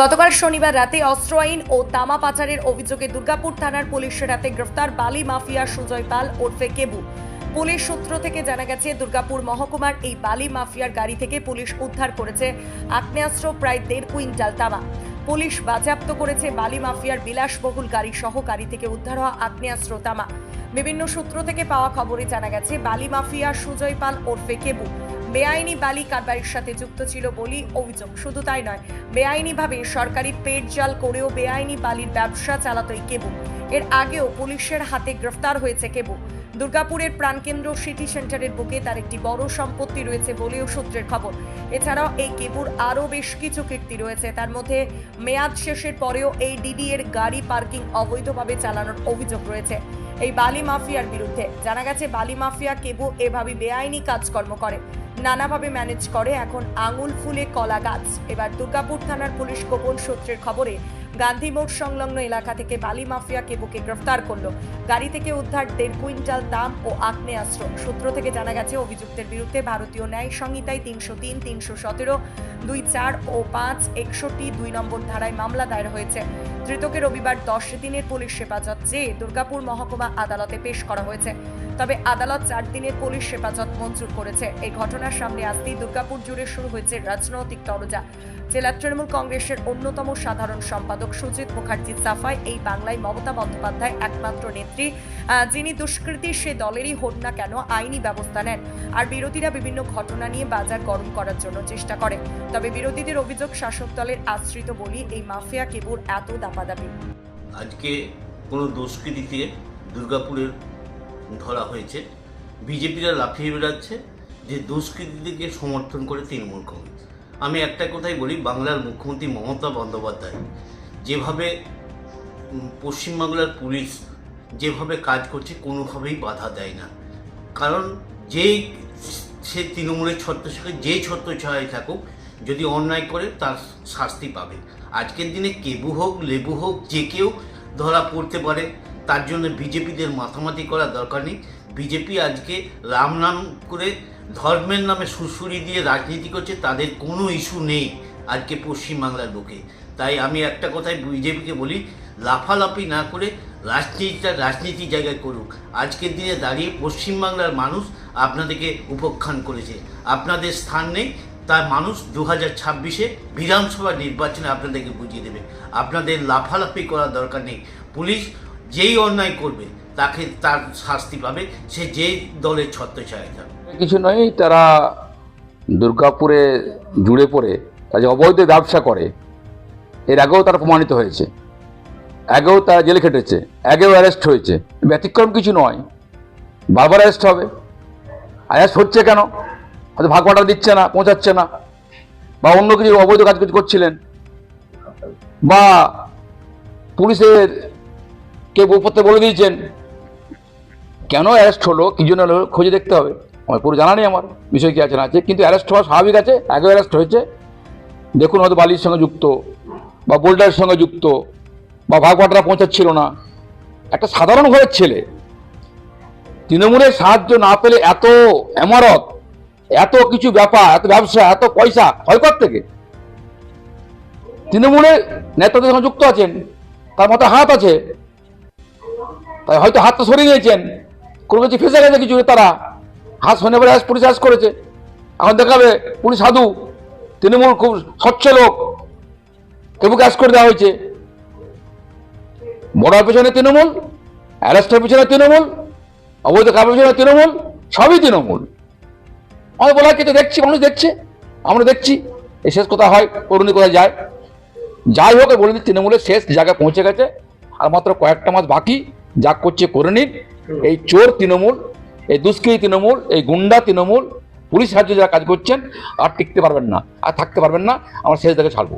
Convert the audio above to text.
গতকাল শনিবার রাতে অস্ত্র আইন ও তামা পাচারের অভিযোগে দুর্গাপুর থানার পুলিশের হাতে গ্রেফতার বালি মাফিয়া সুজয় পাল ওরফে কেবু। পুলিশ সূত্র থেকে জানা গেছে, দুর্গাপুর মহকুমার এই বালি মাফিয়ার গাড়ি থেকে পুলিশ উদ্ধার করেছে আগ্নেয়াস্ত্র প্রায় দেড় কুইন্টাল তামা। পুলিশ বাজেয়াপ্ত করেছে বালি মাফিয়ার বিলাসবহুল গাড়ি সহ গাড়ি থেকে উদ্ধার হওয়া আগ্নেয়াস্ত্র তামা। বিভিন্ন সূত্র থেকে পাওয়া খবরে জানা গেছে, বালি মাফিয়া সুজয় পাল ওরফে কেবু বেআইনি বালি কারবারির সাথে যুক্ত ছিল বলেই অভিযোগ। শুধু তাই নয়, বেআইনিভাবে সরকারি পেট জাল করেও বেআইনি বালির ব্যবসা চালাতো এই কেবু। এর আগেও পুলিশের হাতে গ্রেফতার হয়েছে কেবু। দুর্গাপুরের প্রাণকেন্দ্র সিটি সেন্টারের বুকে তার একটি বড় সম্পত্তি রয়েছে বলেও সূত্রের খবর। এছাড়াও এই কেবুর আরও বেশ কিছু কীর্তি রয়েছে। তার মধ্যে মেয়াদ শেষের পরেও এই ডিডি এর গাড়ি পার্কিং অবৈধভাবে চালানোর অভিযোগ রয়েছে। এই বালি মাফিয়ার বিরুদ্ধে জানা গেছে, বালি মাফিয়া কেবু এভাবে বেআইনি কাজকর্ম করে। নানাভাবে ম্যানেজ করে। এখন আঙুল ফুলে কলা গাছ। এবার দুর্গাপুর থানার পুলিশ গোপন সূত্রের খবরে গান্ধী মোড় সংলগ্ন এলাকা থেকে বালি মাফিয়া কেবুকে গ্রেফতার করল। গাড়ি থেকে উদ্ধার দেড় কুইন্টাল দাম ও আগ্নেয়াস্ত্র সূত্র থেকে জানা গেছে, অভিযুক্তের বিরুদ্ধে ভারতীয় ন্যায় সংহিতায় তিনশো তিন, তিনশো সতেরো, দুই চার ও পাঁচ, একষট্টি, দুই নম্বর ধারায় মামলা দায়ের হয়েছে। ধৃতকে রবিবার দশ দিনের পুলিশ হেফাজত চেয়ে দুর্গাপুর মহকুমা আদালতে পেশ করা হয়েছে। তবে আদালত চার দিনের পুলিশ হেফাজত মঞ্জুর করেছে। এই ঘটনার সামনে আসতেই দুর্গাপুর জুড়ে শুরু হয়েছে রাজনৈতিক তরজা। জেলা তৃণমূল কংগ্রেসের অন্যতম সাধারণ সম্পাদক সুজিত মুখার্জি সাফাই এই বাংলায় মমতা বন্দ্যোপাধ্যায় একমাত্র নেত্রী। যিনি দুষ্কৃতী, সে দলেরই হোক না কেন আইনি ব্যবস্থা নেন। আর বিরোধীরা বিভিন্ন ঘটনা নিয়ে বাজার গরম করার জন্য চেষ্টা করে। তবে বিরোধীদের অভিযোগ শাসক দলের আশ্রিত বলি, এই মাফিয়া কেবল এত দাপাদাপি। আজকে কোনো দুষ্কৃতিতে দুর্গাপুরের ধরা হয়েছে। বিজেপিরা লাফিয়ে বেড়াচ্ছে, যে দুষ্কৃতীদেরকে সমর্থন করে তৃণমূল কংগ্রেস। আমি একটা কথাই বলি, বাংলার মুখ্যমন্ত্রী মমতা বন্দ্যোপাধ্যায় যেভাবে পশ্চিমবাংলার পুলিশ যেভাবে কাজ করছে, কোনোভাবেই বাধা দেয় না। কারণ যেই সে তৃণমূলের ছত্রছায়, যেই ছত্রছায়ায় থাকুক, যদি অন্যায় করে, তার শাস্তি পাবে। আজকের দিনে কেবু হোক, লেবু হোক, যে কেউ ধরা পড়তে পারে তার জন্য বিজেপিদের মাথামাতি করার দরকার নেই। বিজেপি আজকে রাম নাম করে ধর্মের নামে সুরসুরি দিয়ে রাজনীতি করছে, তাদের কোনো ইস্যু নেই আজকে পশ্চিমবাংলার লোকে তাই আমি একটা কথাই বিজেপিকে বলি, লাফালাফি না করে রাজনীতিটা রাজনীতির জায়গায় করুক। আজকের দিনে দাঁড়িয়ে পশ্চিমবাংলার মানুষ আপনাদেরকে উপখ্যান করেছে। আপনাদের স্থান নেই, তার মানুষ দু হাজার ছাব্বিশে বিধানসভা নির্বাচনে আপনাদেরকে বুঝিয়ে দেবে। আপনাদের লাফালাফি করার দরকার নেই। পুলিশ যেই অন্যায় করবে, তাকে তার শাস্তি পাবে, সে যেই দলের ছত্রছায়ায় থাকবে কিছু নয়, তারা দুর্গাপুরে জুড়ে পড়ে, তারা যে অবৈধ ব্যবসা করে, এর আগেও তারা প্রমাণিত হয়েছে। আগেও তারা জেলে খেটেছে, আগেও অ্যারেস্ট হয়েছে। ব্যতিক্রম কিছু নয়, বারবার অ্যারেস্ট হবে। অ্যারেস্ট হচ্ছে কেন? হয়তো ভাগ দিচ্ছে না, পৌঁছাচ্ছে না, বা অন্য কিছু অবৈধ কাজ করছিলেন, বা পুলিশের কে উপরতে বলে দিয়েছেন, কেন অ্যারেস্ট হলো? কি জন্য হলো? খুঁজে দেখতে হবে। আমার পুরো জানা নেই আমার, বিষয় কি আছে না আছে, কিন্তু অ্যারেস্ট হওয়া স্বাভাবিক আছে, আগেও অ্যারেস্ট হয়েছে। দেখুন হয়তো বালির সঙ্গে যুক্ত, বা বোল্ডারের সঙ্গে যুক্ত, বা ভাগবাটরা পৌঁছাচ্ছিল না। একটা সাধারণ ঘরের ছেলে, তৃণমূলের সাহায্য না পেলে এত এমারত, এত কিছু ব্যাপার, এত ব্যবসা, এত পয়সা হয় কর থেকে। তৃণমূলের নেতাদের সঙ্গে যুক্ত আছেন, তার মতো হাত আছে তাই হয়তো হাতটা সরিয়ে নিয়েছেন। কোনো কিছু ফেসে গেছে কিছু তারা। হাত শোনে পরে পুলিশ আস করেছে। এখন দেখাবে পুলিশ সাধু। তৃণমূল খুব স্বচ্ছ লোক। কেবু ক্যাশ করে দেওয়া হয়েছে। বড়ার পেছনে তৃণমূল, অ্যারেস্টের পেছনে তৃণমূল, অবৈধ কাপের পেছনে তৃণমূল, সবই তৃণমূল। আমি বলা কিছু দেখছি, মানুষ দেখছে। আমরা দেখছি। এই শেষ কোথায় হয় করুণী কোথায় যায়? যাই হোক বলে দিই তৃণমূলের শেষ জায়গায় পৌঁছে গেছে। আর মাত্র কয়েকটা মাস বাকি। যা করছে করে নিন। এই চোর তৃণমূল, এই দুষ্কৃতী তৃণমূল, এই গুন্ডা তৃণমূল, পুলিশ সাহায্যে যারা কাজ করছেন, আর টিকতে পারবেন না, আর থাকতে পারবেন না, আমরা শেষ দেখে ছাড়বো।